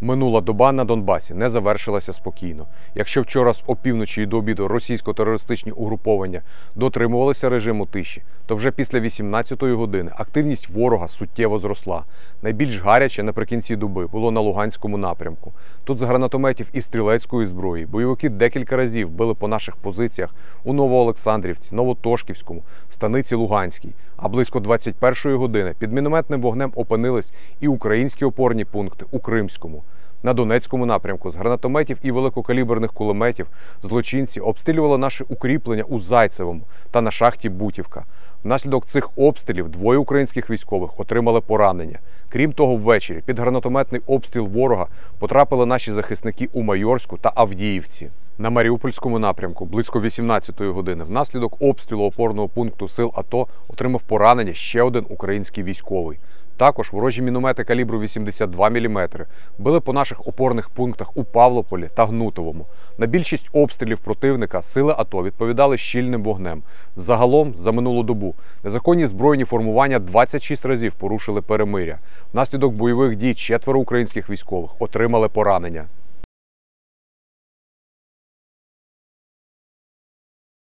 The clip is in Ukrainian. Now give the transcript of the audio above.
Минула доба на Донбасі не завершилася спокійно. Якщо вчора з опівночі і до обіду російсько-терористичні угруповання дотримувалися режиму тиші, то вже після 18-ї години активність ворога суттєво зросла. Найбільш гаряче наприкінці доби було на Луганському напрямку. Тут з гранатометів і стрілецької зброї бойовики декілька разів били по наших позиціях у Новоолександрівці, Новотошківському, станиці Луганській. А близько 21-ї години під мінометним вогнем опинились і українські опорні пункти у Кримському. На Донецькому напрямку з гранатометів і великокаліберних кулеметів злочинці обстрілювали наші укріплення у Зайцевому та на шахті Бутівка. Внаслідок цих обстрілів двоє українських військових отримали поранення. Крім того, ввечері під гранатометний обстріл ворога потрапили наші захисники у Майорську та Авдіївці. На Маріупольському напрямку близько 18-ї години внаслідок обстрілу опорного пункту сил АТО отримав поранення ще один український військовий. Також ворожі міномети калібру 82 мм били по наших опорних пунктах у Павлополі та Гнутовому. На більшість обстрілів противника сили АТО відповідали щільним вогнем. Загалом за минулу добу незаконні збройні формування 26 разів порушили перемиря. Внаслідок бойових дій четверо українських військових отримали поранення.